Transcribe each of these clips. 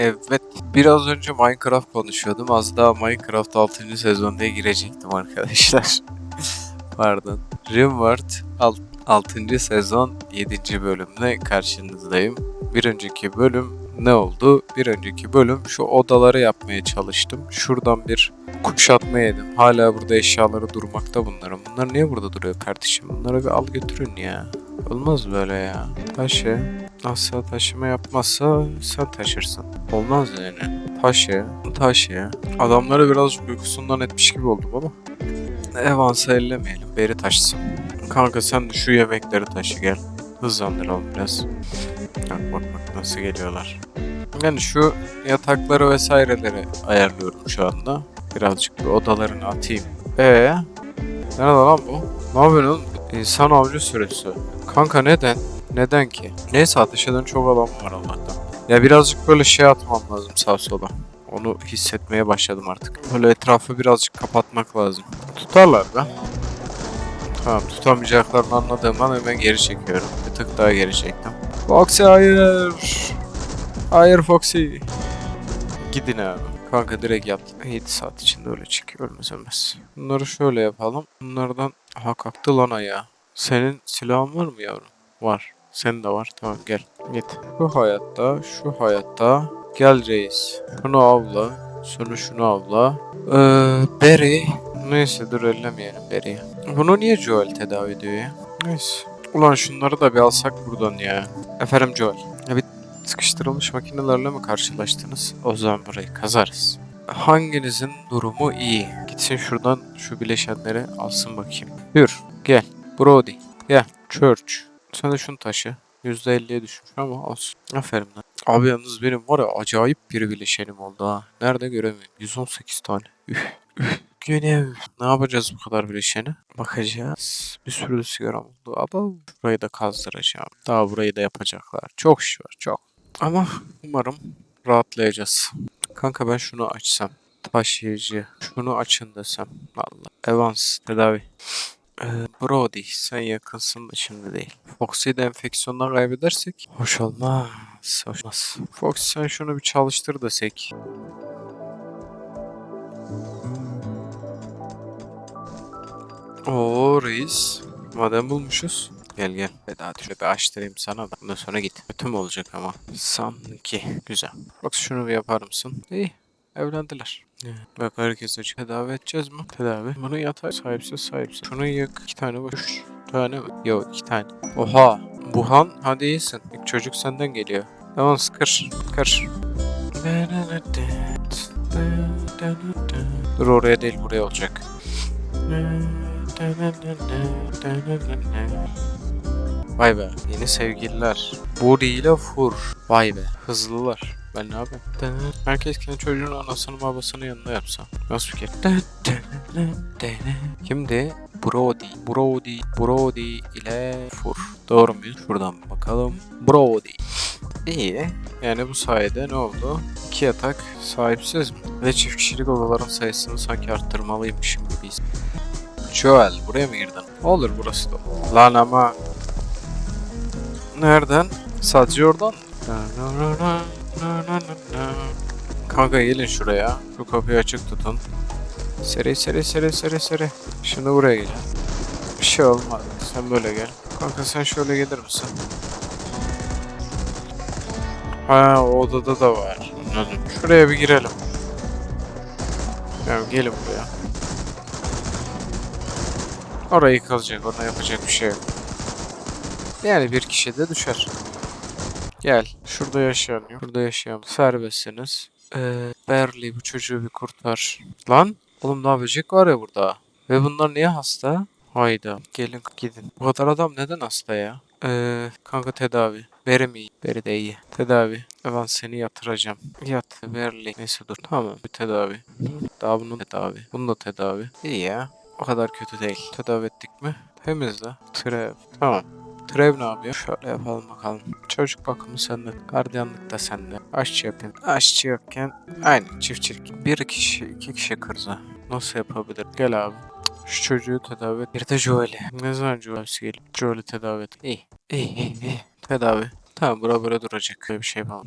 Evet. Biraz önce Minecraft konuşuyordum. Az daha Minecraft 6. sezonda girecektim arkadaşlar. Pardon. Rimworld 6. sezon 7. bölümle karşınızdayım. Bir önceki bölüm ne oldu? Bir önceki bölüm şu odaları yapmaya çalıştım. Şuradan bir kuşatma yedim. Hala burada eşyaları durmakta bunların. Bunlar niye burada duruyor kardeşim? Bunları bir al götürün ya. Olmaz böyle ya. Taşı. Asla taşıma yapmazsa sen taşırsın. Olmaz yani. Taşı. Taşı. Adamları birazcık uykusundan etmiş gibi oldum ama. Evans'ı ellemeyelim. Beri taşısın. Kanka sen şu yemekleri taşı gel. Hızlandıralım biraz. Nasıl geliyorlar. Yani şu yatakları vesaireleri ayarlıyorum şu anda. Birazcık bir odalarını atayım. Ee, Nerede lan bu? Ne yapıyorsun? İnsan avcı sürüsü. Kanka neden? Neden ki? Neyse ateş eden çok adam var Allah'tan. Ya birazcık böyle şey atmam lazım sağ sola. Onu hissetmeye başladım artık. Böyle etrafı birazcık kapatmak lazım. Tutarlar be. Tamam tutamayacaklarını anladığımdan hemen geri çekiyorum. Bir tık daha geri çektim. Foxy hayır. Hayır Foxy. Gidin abi. Kanka direkt yaptım. 7 saat içinde öyle çıkıyor ölmez ölmez. Bunları şöyle yapalım. Bunlardan... Aha kalktı lan ayağı. Senin silahın var mı yavrum? Var. Senin de var. Tamam gel. Git. Şu hayatta, şu hayatta. Gel reis. Şunu avla. Sonra şunu avla. Ee, Berry. Neyse dur ellemeyelim Berry'i. Bunu niye Joel tedavi ediyor ya? Neyse. Ulan şunları da bir alsak buradan ya. Efendim Joel. Ya bir sıkıştırılmış makinelerle mi karşılaştınız? O zaman burayı kazarız. Hanginizin durumu iyi? Gitsin şuradan şu bileşenleri alsın bakayım. Yürü gel. Brody gel. Church. Sen de şunu taşı. %50'ye düşmüş ama olsun. Aferin lan. Abi yalnız benim var ya acayip bir bileşenim oldu ha. Nerede göremiyorum. 118 tane. Üf. Üf. Görev. Ne yapacağız bu kadar bileşeni? Bakacağız. Bir sürü sigaram oldu. Ama burayı da kazdıracağım. Daha burayı da yapacaklar. Çok iş var çok. Ama umarım rahatlayacağız. Kanka ben şunu açsam. Taşıyıcı. Şunu açın desem. Allah. Evans tedavi. Ee, Brody sen yakınsın da şimdi değil. Foxy'yi de enfeksiyondan kaybedersek hoş olmaz. Hoş olmaz. Foxy sen şunu bir çalıştır desek. Oo reis. Madem bulmuşuz. Gel gel. Veda şöyle bir açtırayım sana da. Ondan sonra git. Kötü mü olacak ama? Sanki. Güzel. Bak şunu bir yapar mısın? İyi. Evlendiler. Bak herkes açık. Tedavi edeceğiz mi? Tedavi. Bunu yatay sahipsiz sahipsiz. Şunu yık. İki tane var. Üç tane mi? Yok iki tane. Oha. Buhan hadi iyisin. İlk çocuk senden geliyor. Tamam kır. Kır. Dur oraya değil buraya olacak. Vay be yeni sevgililer. Buri ile Fur. Vay be hızlılar. Ben ne yapayım? Herkes kendi çocuğun anasını babasını yanında yapsa. Nasıl fikir? Kimdi? Brody. Brody. Brody ile Fur. Doğru muyuz? Şuradan bakalım. Brody. İyi. Yani bu sayede ne oldu? İki yatak sahipsiz mi? Ve çift kişilik odaların sayısını sanki arttırmalıymışım gibiyiz. Joel buraya mı girdin? Olur burası da. Lan ama... Nereden? Sadece oradan. Kanka gelin şuraya. Şu kapıyı açık tutun. Seri seri seri seri seri. Şimdi buraya gel. Bir şey olmaz. Sen böyle gel. Kanka sen şöyle gelir misin? Ha o odada da var. Anladım. Şuraya bir girelim. Ya gelin buraya. Orayı kalacak. Ona yapacak bir şey yok. Yani bir kişi de düşer. Gel. Şurada yaşayan yok. Burada yaşayan. Serbestsiniz. Ee, Berli bu çocuğu bir kurtar. Lan? Oğlum daha böcek var ya burada. Ve bunlar niye hasta? Hayda. Gelin gidin. Bu kadar adam neden hasta ya? Ee, kanka tedavi. Beri mi iyi? Beri de iyi. Tedavi. Ben seni yatıracağım. Yat. Berli. Neyse dur. Tamam. Bir tedavi. Daha bunun tedavi. Bunun da tedavi. İyi ya. O kadar kötü değil. Tedavi ettik mi? Temizle. Trev. Tamam. Trev ne yapıyor? Şöyle yapalım bakalım. Çocuk bakımı sende. Gardiyanlık da sende. Aşçı yapayım. Aşçı yokken aynı çiftçilik. Bir kişi, iki kişi kırza. Nasıl yapabilir? Gel abi. Şu çocuğu tedavi et. Bir de Joel'i. Ne zaman Joel'si gelip Joel'i tedavi et. İyi. İyi iyi iyi. Tedavi. Tamam bura böyle duracak. Böyle bir şey var.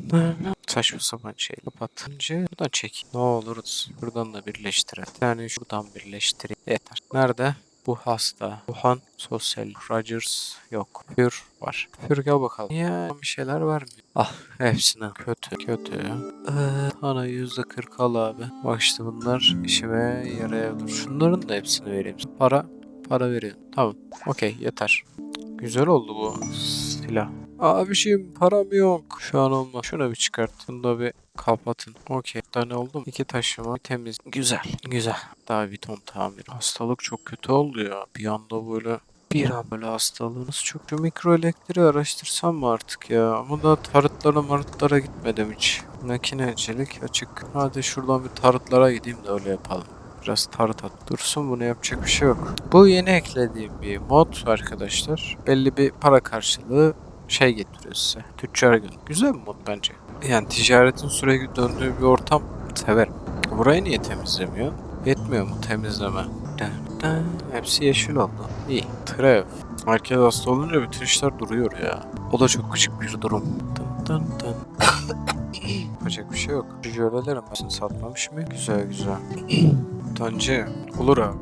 Saçma sapan şey. Kapat. Önce buradan çek. Ne oluruz. Buradan da birleştirelim. Yani şuradan birleştireyim. Yeter. Nerede? Bu hasta. Wuhan sosyal. Rogers yok. Pür var. Pür gel bakalım. Ya bir şeyler vermiyor. Ah hepsine. Kötü. Kötü. Ee, ana yüzde kırk al abi. Bak işte bunlar işime yarayabilir. Şunların da hepsini vereyim. Para. Para veriyorum. Tamam. Okey yeter. Güzel oldu bu silah. Abiciğim param yok. Şu an olmaz. Şunu bir çıkart. Bunu da bir kapatın. Okey. Bir tane oldu? İki taşıma. Temiz. Güzel. Güzel. Daha bir ton tamir. Hastalık çok kötü oldu ya. Bir anda böyle bir an böyle hastalığınız çok. Şu mikroelektriği araştırsam mı artık ya? Ama da tarıtlara marıtlara gitmedim hiç. Makinecilik açık. Hadi şuradan bir tarıtlara gideyim de öyle yapalım. Biraz tarıt at. Dursun bunu yapacak bir şey yok. Bu yeni eklediğim bir mod arkadaşlar. Belli bir para karşılığı şey getiriyor size. Tüccar gün. Güzel bir mod bence. Yani ticaretin sürekli döndüğü bir ortam severim. Burayı niye temizlemiyor? Yetmiyor mu temizleme? Dın dın. Hepsi yeşil oldu. İyi. Trev. Herkes hasta olunca bütün işler duruyor ya. O da çok küçük bir durum. Dın dın dın. Yapacak bir şey yok. Şu jölelerim ben satmamış mı? Güzel güzel. Toptancı. Olur abi.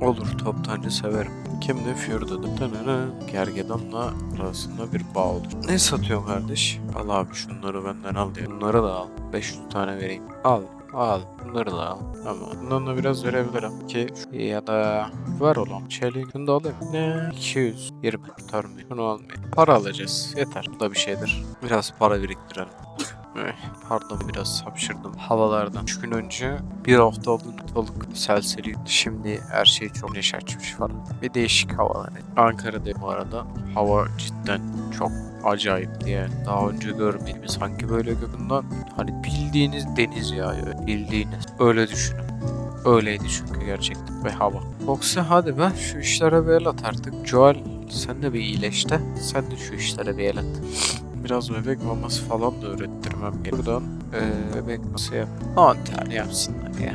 Olur toptancı severim. Kimdi? Fjord'da. Gergedan'la arasında bir bağ olur. Ne satıyorsun kardeş? Al abi şunları benden al diye. Bunları da al. 500 tane vereyim. Al. Al. Bunları da al. Ama bundan da biraz verebilirim ki ya da ver olan çelik. Bunu da alayım. Ne? 220. Tutarım. Bunu almayayım. Para alacağız. Yeter. Bu da bir şeydir. Biraz para biriktirelim. Pardon biraz hapşırdım havalardan. 3 gün önce bir hafta oldu ortalık serseri. Şimdi her şey çok neşe açmış falan. Bir değişik havalar. Ankara'da bu arada hava cidden çok acayip diye daha önce görmediğimiz sanki böyle gökyüzünden hani bildiğiniz deniz yağıyor. Bildiğiniz. Öyle düşünün. Öyleydi çünkü gerçekten ve hava. Yoksa hadi be şu işlere bir el at artık. Joel sen de bir iyileş de sen de şu işlere bir el at. Biraz bebek maması falan da öğrettirmem gerek. Buradan eee, bebek maması yap. 10 tane yapsınlar ya.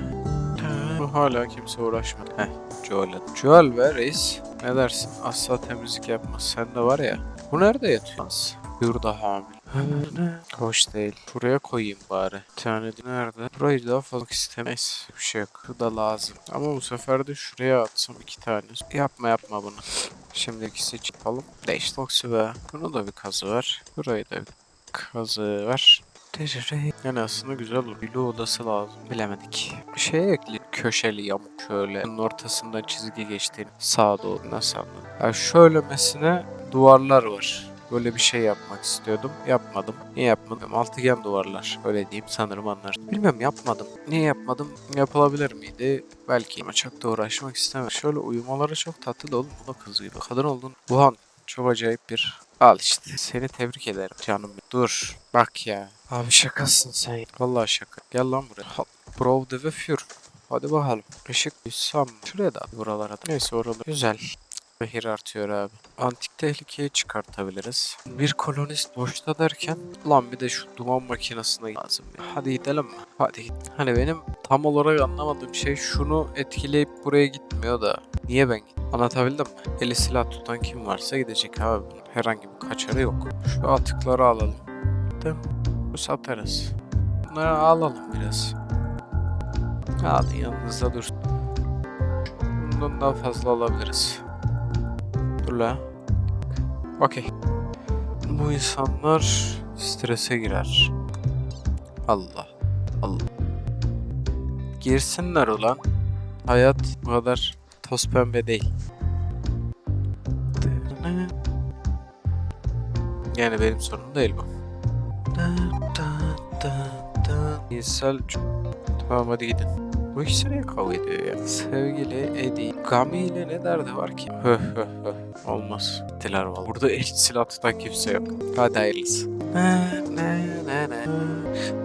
Bu hala kimse uğraşmadı. Heh, Joel. Joel ve Reis. Ne dersin? Asla temizlik yapmaz. Sen de var ya. Bu nerede yatıyorsun? Yurda hamile. Hoş değil. Buraya koyayım bari. Bir tane de nerede? Burayı daha fazla istemeyiz. Bir şey yok. Bu da lazım. Ama bu sefer de şuraya atsam iki tane. Yapma yapma bunu. Şimdi ikisi çıkalım. Değiş toksi be. Bunu da bir kazı ver. Burayı da bir kazı ver. Yani aslında güzel olur. Bilo odası lazım. Bilemedik. Bir şey ekli. Köşeli yamuk şöyle. Bunun ortasından çizgi geçtiğini. Sağa doğru nasıl anladın? Yani şöylemesine duvarlar var. Böyle bir şey yapmak istiyordum. Yapmadım. Niye yapmadım? Altıgen duvarlar. Öyle diyeyim sanırım anlar. Bilmiyorum yapmadım. Niye yapmadım? Yapılabilir miydi? Belki. Ama çok da uğraşmak istemem. Şöyle uyumaları çok tatlı da oğlum. Bu da kızıyor. Kadın oldun. Wuhan. Çok acayip bir Al işte. Seni tebrik ederim canım. Dur. Bak ya. Abi şakasın sen. Vallahi şaka. Gel lan buraya. Bro ve Für. Hadi bakalım. Işık Hüsam. Şuraya da buralara da. Neyse oralar. Güzel. Zehir artıyor abi. Antik tehlikeyi çıkartabiliriz. Bir kolonist boşta derken lan bir de şu duman makinesine lazım. ya. Hadi gidelim mi? Hadi git. Hani benim tam olarak anlamadığım şey şunu etkileyip buraya gitmiyor da niye ben gittim? Anlatabildim mi? Eli silah tutan kim varsa gidecek abi. Herhangi bir kaçarı yok. Şu atıkları alalım. Değil mi? Satarız. Bunları alalım biraz. Alın yanınızda dur. Bundan daha fazla alabiliriz. Dur la. Okey. Bu insanlar strese girer. Allah. Allah. Girsinler ulan. Hayat bu kadar toz pembe değil. Yani benim sorunum değil bu. İnsel... Tamam hadi gidin. Bu ikisi niye kavga ediyor ya? Sevgili Eddie. Gami ile ne derdi var ki? Höh höh höh. Olmaz. Gittiler valla. Burada eşit silah tutan kimse yok. Hadi hayırlısı. Ne ne ne ne.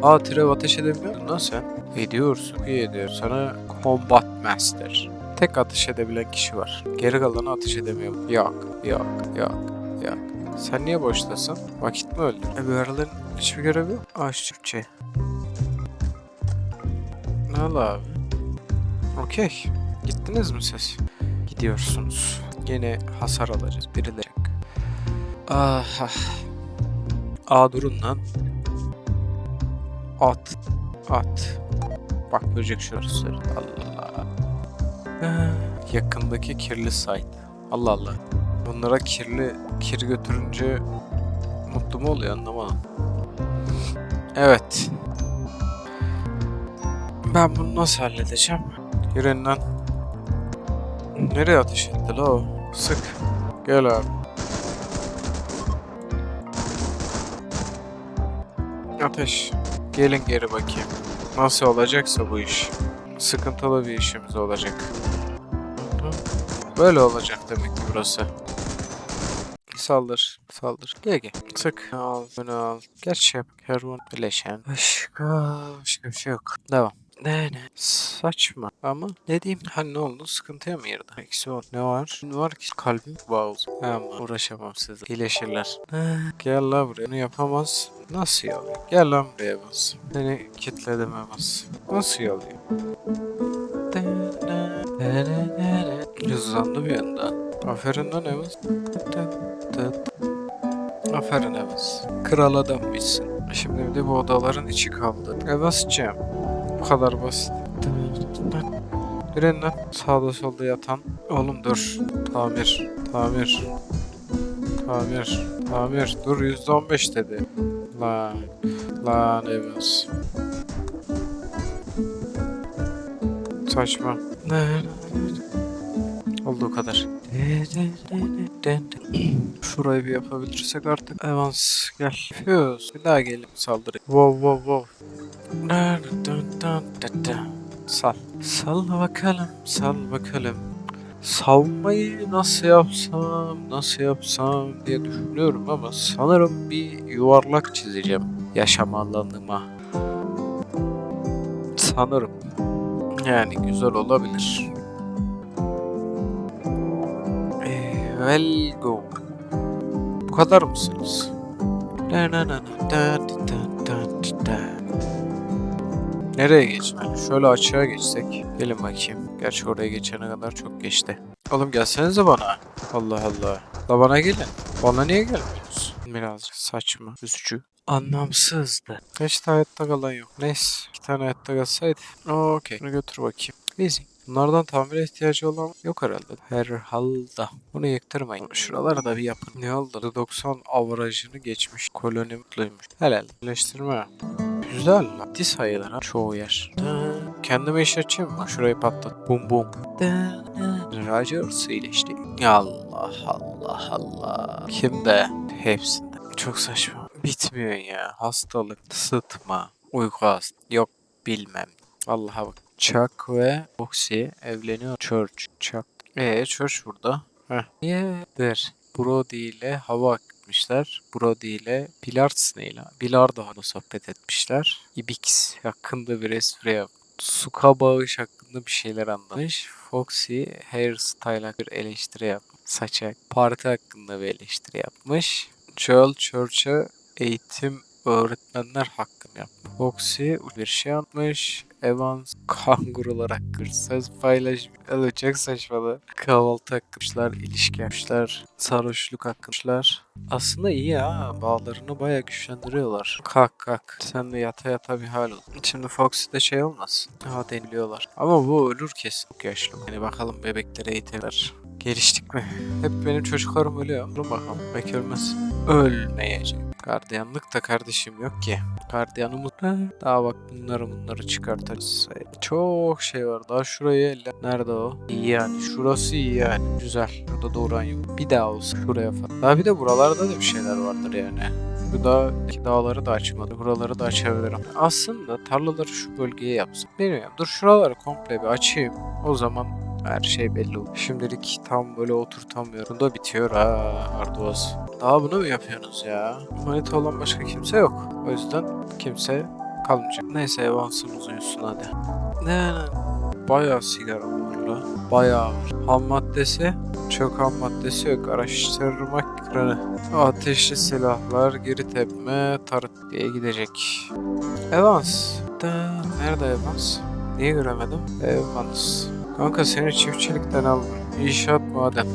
Aa Trev ateş edemiyor lan sen? Ediyorsun. İyi ediyor. Sana Combat Master. Tek ateş edebilen kişi var. Geri kalanı ateş edemiyor. Yok, yok, yok, yok. Sen niye boştasın? Vakit mi öldü? E bu araların hiçbir görevi yok. Türkçe. Ne abi? Okey. Gittiniz mi siz? Gidiyorsunuz. Yine hasar alacağız. Birileri. Ah, ah. Aa durun lan. At. At. Bak böcek şurası. Allah. Ha, Yakındaki kirli site. Allah Allah. Bunlara kirli kir götürünce mutlu mu oluyor anlamadım. Evet. Ben bunu nasıl halledeceğim? Yürüyün lan. Nereye ateş etti la o? Sık. Gel abi. Ateş. Gelin geri bakayım. Nasıl olacaksa bu iş. Sıkıntılı bir işimiz olacak. Böyle olacak demek ki burası. Saldır, saldır. Gel gel. Sık. Al, bunu al. Gerçi. Kervan bileşen. Başka, başka bir şey yok. Devam. Ne ne? Saçma. Ama ne diyeyim? Ha ne oldu? Sıkıntıya mı girdi? Eksi on. Ne var? Ne var ki? Kalbim bağlı. Ama uğraşamam sizle. İyileşirler. Gel la buraya. Bunu yapamaz. Nasıl yalıyor? Gel lan buraya bas. Seni kitledim bas. Nasıl yalıyor? Hızlandı bir anda. Aferin lan Evans. Aferin Evans. Kral adammışsın. Şimdi bir de bu odaların içi kaldı. Evans'cığım. Bu kadar basit. Girin lan. Sağda solda yatan. Oğlum dur. Tamir. Tamir. Tamir. Tamir. Dur %15 dedi. Lan. Lan Evans. Saçma. Olduğu kadar. Şurayı bir yapabilirsek artık. Evans gel. Fuse. Bir daha gelin saldırı. Wow wow wow. Sal. Sal bakalım. Sal bakalım. Savmayı nasıl yapsam, nasıl yapsam diye düşünüyorum ama sanırım bir yuvarlak çizeceğim yaşam alanıma. Sanırım. Yani güzel olabilir. Well go. Kadar mısınız? Nereye geçmeli? Şöyle açığa geçsek. Gelin bakayım. Gerçi oraya geçene kadar çok geçti. Oğlum gelsenize bana. Allah Allah. Da bana gelin. Bana niye gelmiyorsunuz? Birazcık saçma, üzücü. Anlamsızdı. Hiç de hayatta kalan yok. Neyse. iki tane hayatta kalsaydı. Okey. Bunu götür bakayım. Easy. Bunlardan tamire ihtiyacı olan yok herhalde. Herhalde. Bunu yıktırmayın. Şuraları da bir yapın. Ne oldu? 90 avarajını geçmiş. Koloni mutluymuş. Helal. Birleştirme. Güzel lan. Di sayılır. Çoğu yer. Kendime iş açayım mı? Şurayı patlat. Bum bum. Rogers iyileşti. Allah Allah Allah. Kimde? Hepsinde. Çok saçma. Bitmiyor ya. Hastalık, sıtma, uyku hast. Yok bilmem. Allah'a bak. Chuck ve Foxy evleniyor. Church. Chuck. Eee Church burada. Heh. Niye? Der. Brody ile hava gitmişler. Brody ile Pilarts neyle? Bilardo'da sohbet etmişler. Ibix hakkında bir espri yap. Suka bağış hakkında bir şeyler anlamış. Foxy hairstyle hakkında bir eleştiri yapmış. Saça parti hakkında bir eleştiri yapmış. Joel Church'a eğitim öğretmenler hakkında yapmış. Foxy bir şey yapmış. Evans kangurular hakkında söz paylaşmış. Çok saçmalı. Kahvaltı hakkımışlar, ilişki yapmışlar, sarhoşluk hakkımışlar. Aslında iyi ha. Bağlarını bayağı güçlendiriyorlar. Kalk kalk. Sen de yata yata bir hal ol. Şimdi Foxy'de şey olmasın. Ha deniliyorlar. Ama bu ölür kesin. Çok yaşlı. Yani bakalım bebekleri eğitirler. Geliştik mi? Hep benim çocuklarım ölüyor. Dur bakalım. Belki ölmez. Ölmeyecek. Gardiyanlık da kardeşim yok ki. Gardiyanımız daha bak bunları bunları çıkartırız. Çok şey var. Daha şuraya elle. Nerede o? İyi yani. Şurası iyi yani. Güzel. Burada doğuran yok. Bir daha olsun. Şuraya falan. Daha bir de buralarda da bir şeyler vardır yani. Bu dağdaki dağları da açmadı. Buraları da açabilirim. Aslında tarlaları şu bölgeye yapsam. Bilmiyorum. Dur şuraları komple bir açayım. O zaman her şey belli olur. Şimdilik tam böyle oturtamıyorum. Bunda bitiyor ha Arduaz. Daha bunu mu yapıyorsunuz ya? Manita olan başka kimse yok. O yüzden kimse kalmayacak. Neyse evansımız uyusun hadi. Ne. Bayağı sigara var la. Bayağı var. Ham maddesi çok ham maddesi yok. Araştırmak ekranı. Ateşli silahlar, geri tepme, tarıt diye gidecek. Evans. Da, nerede Evans? Niye göremedim? Evans. Kanka seni çiftçilikten aldım. İnşaat maden.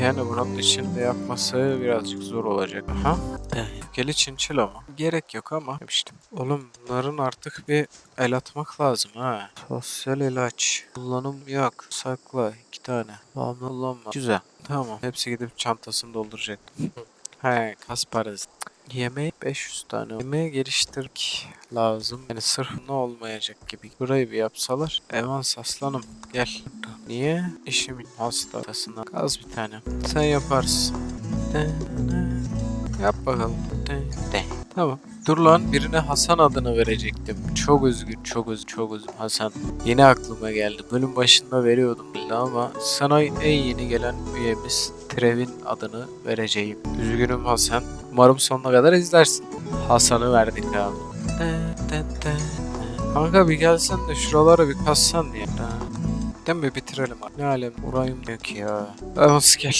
Yani buranın içinde yapması birazcık zor olacak. Aha. Geli çinçil ama. Gerek yok ama demiştim. Oğlum bunların artık bir el atmak lazım ha. Sosyal ilaç. Kullanım yok. Sakla. iki tane. Bağımlı kullanma. Güzel. Tamam. Hepsi gidip çantasını dolduracak. He kas parası. Yemeği 500 tane. Yemeği geliştirmek lazım. Yani sırf ne olmayacak gibi. Burayı bir yapsalar. Evans aslanım gel. Niye? İşimin hastasına. Kaz bir tane. Sen yaparsın. Yap bakalım. Tamam. Dur lan birine Hasan adını verecektim. Çok üzgün, çok üzgün, çok üzgün Hasan. Yeni aklıma geldi. Bölüm başında veriyordum bile ama sana en yeni gelen üyemiz Trev'in adını vereceğim. Üzgünüm Hasan. Umarım sonuna kadar izlersin. Hasan'ı verdik abi. Kanka bir gelsen de şuraları bir kassan ya. Değil mi bitirelim abi. Ne alem urayım yok ya. Vamos gel.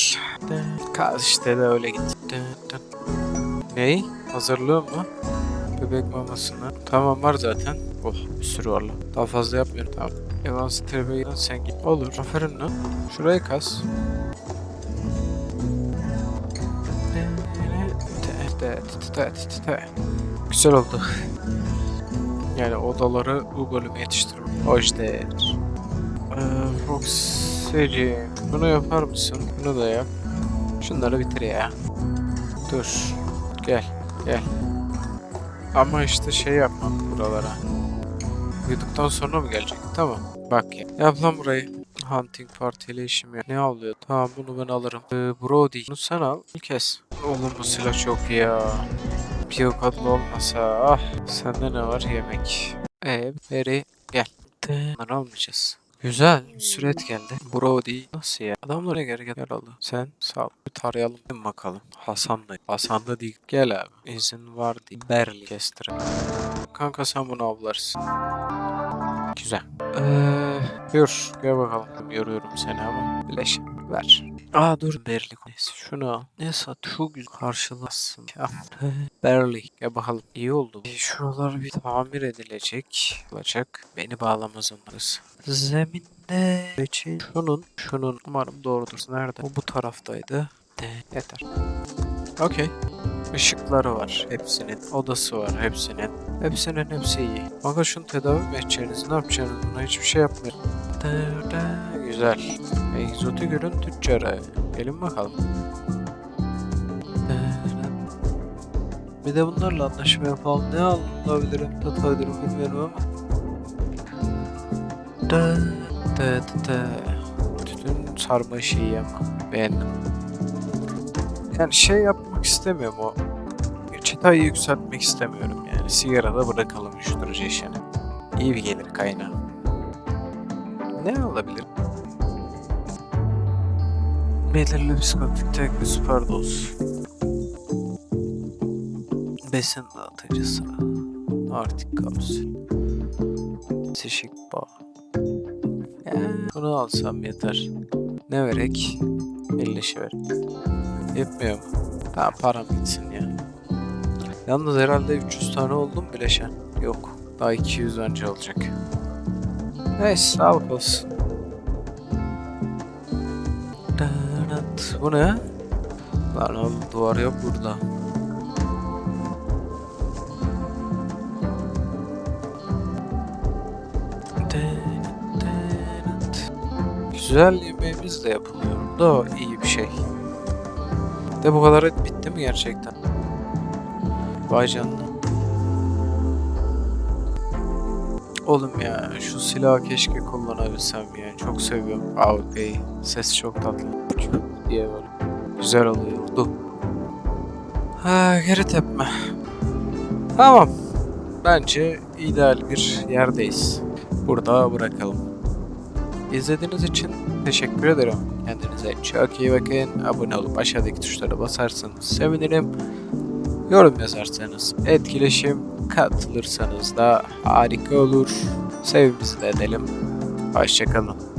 Kaz işte de öyle git. De, de. Ney? Hazırlığım mı? Bebek mamasını. Tamam var zaten. Oh bir sürü var lan. Daha fazla yapmıyorum tamam. Evans Trebe'den sen git. Olur. Aferin lan. Şurayı kas. Güzel oldu. Yani odaları bu bölüme yetiştirmek. Hoşdur. Ee, Roxy, bunu yapar mısın? Bunu da yap. Şunları bitir ya. Dur. Gel. Gel. Ama işte şey yapmam buralara. Uyuduktan sonra mı gelecek? Tamam. Bak ya. Yap lan burayı. Hunting Party ile işim yok. Ne avlıyor? Tamam bunu ben alırım. Ee, Brody. Bunu sen al. Kez. Oğlum bu silah çok iyi ya. Kadın olmasa. Ah. Sende ne var? Yemek. Ee, Harry gel. Bunları almayacağız. Güzel. Süret geldi. Brody. Nasıl ya? Adamlar ne gerek yaralı. Sen sağ ol. Bir tarayalım bir bakalım. Hasan'da. Hasan'da değil. Gel abi. İzin var değil. Berli kestir. Kanka sen bunu avlarsın. Güzel. Eee, buyur. Gel bakalım. Yoruyorum seni ama. Bileş. Ver. Aa dur Berli. Neyse şunu al. Neyse çok güzel karşılasın. Ya. Berli. Gel bakalım. İyi oldu. E, şuralar bir tamir edilecek. Olacak. Beni bağlamaz. Zeminde için şunun şunun umarım doğrudur. Nerede? O bu taraftaydı. De, yeter. Okey. Işıkları var hepsinin. Odası var hepsinin. Hepsinin hepsi iyi. Kanka şunu tedavi mi edeceğiniz? Ne yapacaksınız? Buna hiçbir şey yapmıyor. Da. Güzel. Egzotik ürün tüccarı. Gelin bakalım. Da. Bir de bunlarla anlaşma yapalım. Ne alabilirim, tatabilirim bilmiyorum ama. Da, da, da, da. Tütün sarma şeyi ama. Beğendim. Yani şey yapmak istemiyorum o. Çıtayı yükseltmek istemiyorum yani. Sigarada bırakalım uyuşturucu işini. İyi bir gelir kaynağı. Ne olabilir? Belirli psikotik tek bir süperdoz. Besin dağıtıcısı. Artık kapsül. Sişik bağ. Ya, bunu alsam yeter. Ne verek? 50 şey ver. Yetmiyor mu? Tamam param gitsin ya. Yalnız herhalde 300 tane oldu mu bileşen? Yok. Daha 200 önce olacak. Neyse sağlık olsun. Bu ne? Lan oğlum duvar yok burada. Güzel yemeğimiz de yapılıyor. Da iyi bir şey. De bu kadar et bitti mi gerçekten? Vay canına. Oğlum ya şu silahı keşke kullanabilsem ya. Çok seviyorum AWP'yi. Ses çok tatlı. Diye böyle. Güzel oluyordu. Ha geri tepme. Tamam. Bence ideal bir yerdeyiz. Burada bırakalım. İzlediğiniz için teşekkür ederim. Kendinize çok iyi bakın. Abone olup aşağıdaki tuşlara basarsanız sevinirim. Yorum yazarsanız etkileşim, katılırsanız da harika olur. Sevimizi de edelim. Hoşçakalın.